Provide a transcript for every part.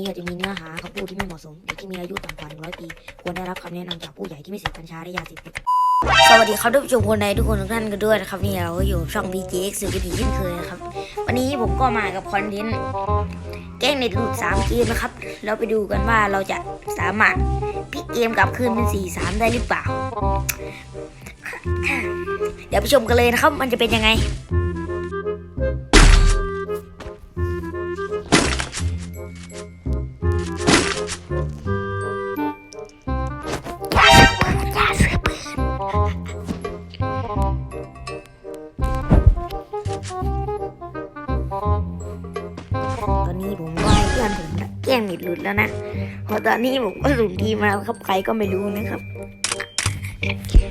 นี้อาจจะมีเนื้อหาคำพูดที่ไม่เหมาะสมเด็กที่มีอายุต่ำกว่า100ปี ควรได้รับคำแนะนำจากผู้ใหญ่ที่ไม่เสพกัญชาและยาเสพติดสวัสดีครับท่านผู้ชมคนใดทุกคนทุกท่านกันด้วยนะครับนี่เราก็อยู่ช่อง BJX สื่อกันอีกเช่นเคยนะครับ วันนี้ผมก็มากับคอนเทนต์แกล้งเน็ตหลุด3เกมนะครับแล้วไปดูกันว่าเราจะสามารถพลิกเกมกลับคืนเป็น 4 3 ได้หรือเปล่า เดี๋ยวไปชมกันเลยนะครับ มันจะเป็นยังไง ตอนนี้ผมว่าเพื่อนผมแกล้งเน็ตหลุดแล้วนะเพราะตอนนี้ผมก็สุ่มทีมมาแล้วครับใครก็ไม่รู้นะครับ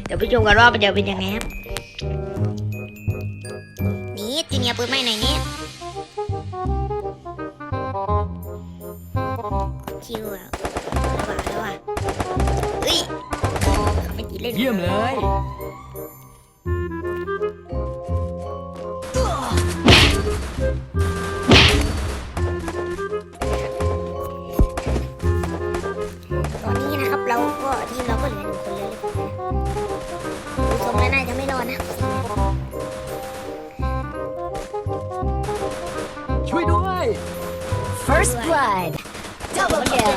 เดี๋ยวไปชมกันว่ามันจะเป็นยังไงครับ นี่จีเนียร์เปิดไม่ไหนนี่ชิวอะแล้วว่ะแล้วว่ะเฮ้ยเขาไม่ตีเล่นเยี่ยมเลย เหลือหนึ่งคนแล้วดูทรงแล้วน่าจะไม่รอดนะ ช่วยด้วย First blood. Double kill.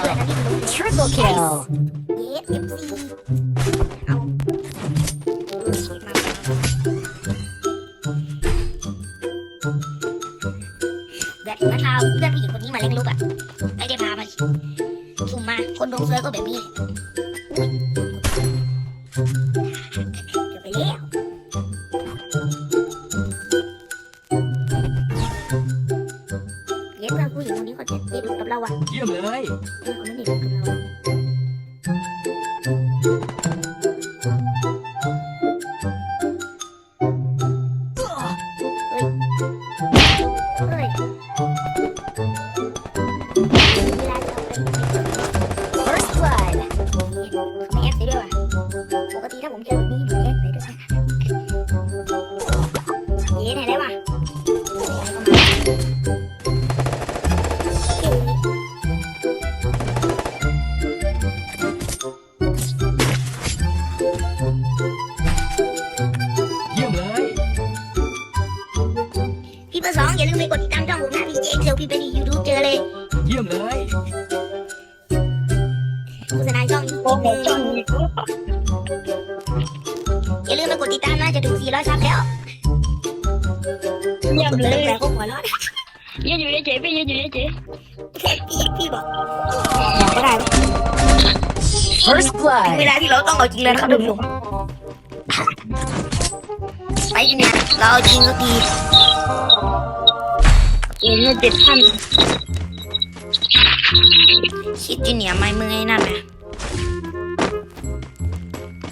Triple kill. เยสเอฟซีเอาเพื่อนมาพาเพื่อนผู้หญิงคนนี้มาเล่นลูกอะไม่ได้พามาสุ่มมา คนดวงเสือก็แบบนี้ แล้ว เย็บเพื่อนผู้หญิงคนนี้เขาจะเล่นลูกับเราอะเยี่ยมเลย เออเขาไม่ได้ลูกกับเราเฮ้ยเวล เลยเยี่ยมเลยโฆษณาช่องนี้นิดนึงอย่าลืมไปกดติดตามนะจะถึง400ซับแล้วเยี่ยมเลยแต่ก็หัวเร้อนยืนอยู่เฉยๆพี่ยืนอยู่เฉยแค่พี่พี่บอกบอกก็ได้ไหมๆ First ถึง blood. เวลาที่เราต้องเอาจริงแล้วนะครับท่านผู้ชมไปจูเนี่ยเราเอาจริงสักทีเงินเจ็ดพัน คิดจูเนียไม่มึงไอ้นั่นนะ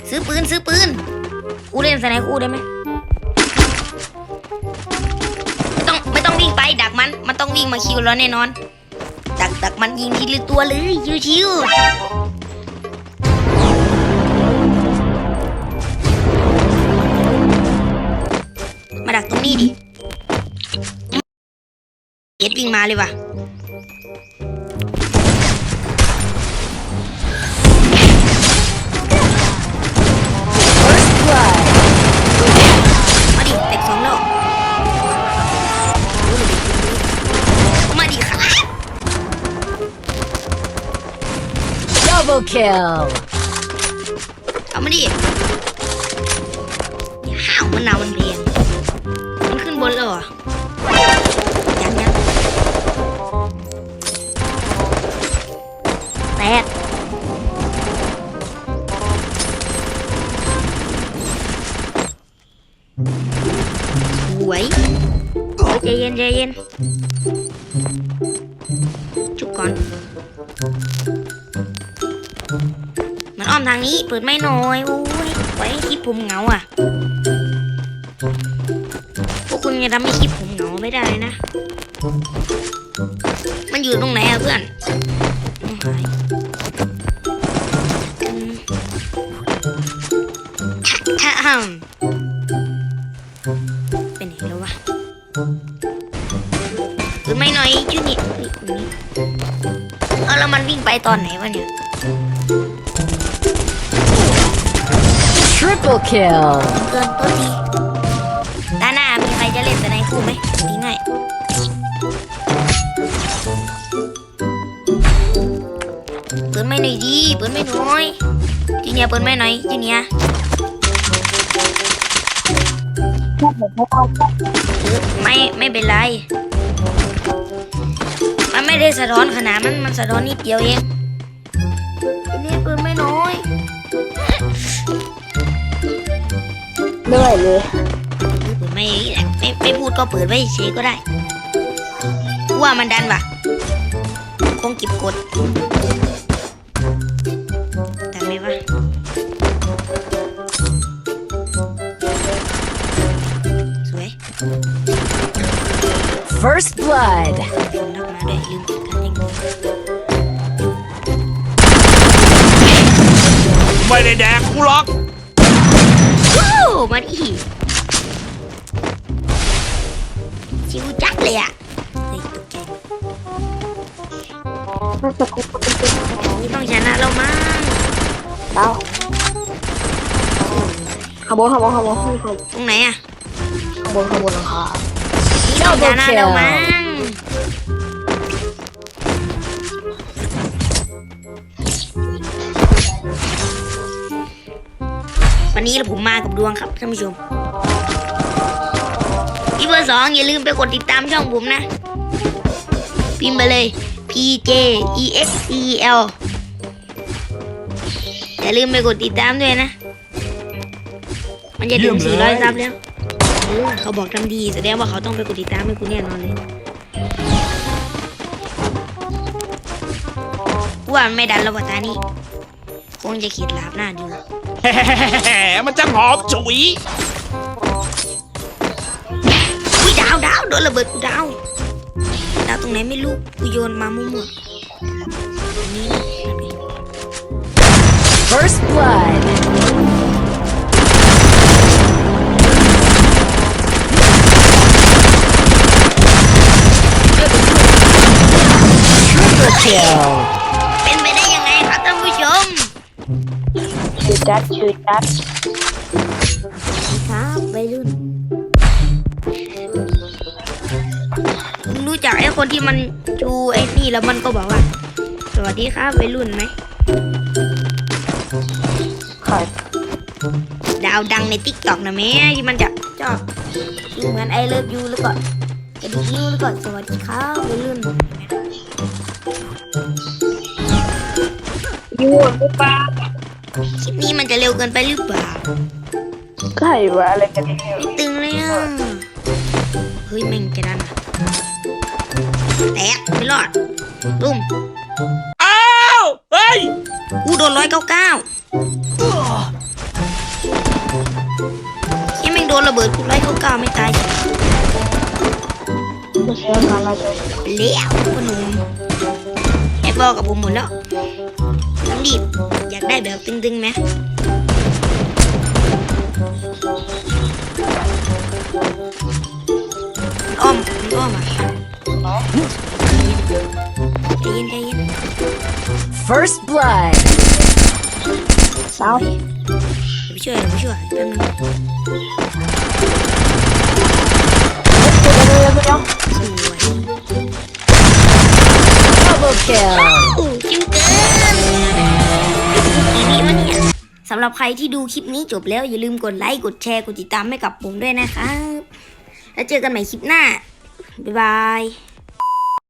ซื้อปืนซื้อปืนกูเล่นสไนคูได้ไหมไม่ต้องไม่ต้องวิ่งไปดักมัน มันต้องวิ่งมาคิวแล้วแน่นอน ดักดักมันยิงทีละตัวเลยชิวๆมาดักตรงนี้ดิเอ็ดวิ่งมาเลยว่ะ Double kill. เอามาดิอย่าห้าวมันหนาวมันเรียนมันขึ้นบนแล้วเหรอยังยังแตกสวยใจเย็นใจเย็นจุกก่อน มทางนี้เปิดไม่หน่อยโอ้ยไว้คลิปผมเหงาอะพวกคุณจะทำให้คลิปผมเหงาไม่ได้นะ มันอยู่ตรงไหนอะเพื่อนหายอืมถ้าอ้ำเป็นไหนแล้ววะเปิดไม่หน่อยจุนี่เฮ้ยคนนี้แล้วมันวิ่งไปตอนไหนวะเนี่ย Triple kill. เกินตัวทีด้านหน้ามีใครจะเล่นแต่ในคู่ไหมดีง่ายเปิดไม่หน่อยดีเปิดไม่น่อยจีเนียเปิดไม่หน่อยจีเนียไม่ไม่เป็นไร มันไม่ได้สะท้อนขนาดมันมันสะท้อนนิดเดียวเองจีเนียเปิดไม่น่อย เหนื่อยเลยเปิดไม่ไม่ไม่พูดก็เปิดไว้เฉยก็ได้กูว่ามันดันว่ะคงเก็บกดดันไหมวะสวย First blood. คนนักมาด้วยลืมกดการยิงไม่ได้แดกกูหรอกว้าวมา ดิชิวจักเลยอะเฮ้ยตกใจนี่ต้องชนะแล้วมั้งดาวขบวนขบวนขบวนขึ้นขบวนตรงไหนอะขบวนขบวนหลังคานี่ต้องชนะแล้วมั้ง วันนี้ผมมากับดวงครับท่านผู้ชมที่เบอร์สองอย่าลืมไปกดติดตามช่องผมนะ พิมพ์ไปเลย P J E X E L อย่าลืมไปกดติดตามด้วยนะ มันจะถึง400ซับแล้วเออเขาบอกทำดีแสดงว่าเขาต้องไปกดติดตามให้กูแน่นอนเลยกูว่ามันไม่ดันแล้ววัตานี่คงจะขีดลาบหน้าดู แหมมันจะหอมฉุยอุ้ยดาวดาวโดนระเบิดกูดาวดาวตรงไหนไม่รู้กูโยนมามั่วๆตรงนี้นะนั่นไง First blood. Triple kill. เป็ จัดชื่อจัดครับวัยรุ่นมึงรู้จักไอ้คนที่มันจูไอ้นี่แล้วมันก็บอกว่า สวัสดีครับวัยรุ่นไหมขายดาวดังในติ๊กต็อกนะแม่ที่มันจะชอบดูเหมือนไอเลิฟยูแล้วก็กระดิกนิ้วแล้วก็สวัสดีครับวัยรุ่นยูหรือเปล่า คลิปนี้มันจะเร็วเกินไปหรือเปล่าไข่วะอะไรกันเนี่ยไม่ตึงเลยอะ เฮ้ยแม่งจะดันอะแตกไม่รอดตุ้มอ้าวเฮ้ยกูโดนร้อยเก้าเก้ายังแม่งโดนระเบิดกูร้อยเก้าเก้าไม่ตายไม่ใช่งานอะไรเลยเลี้ยวพ่อหนุ่มไอ้บอกกับผมหมดแล้วน้ำ ดิบ อยากได้แบบตึงๆไหมอ้อมมันอ้อมอะใจเย็นใจเย็น First blood. สาวเดี๋ยวไปช่วยเดี๋ยวไปช่วยแป๊บนึงเดี๋ยวเดี๋ยวเดี๋ยวสวย Double kill. สำหรับใครที่ดูคลิปนี้จบแล้วอย่าลืมกดไลค์กดแชร์กดติดตามให้กับผมด้วยนะครับแล้วเจอกันใหม่คลิปหน้าบ๊ายบาย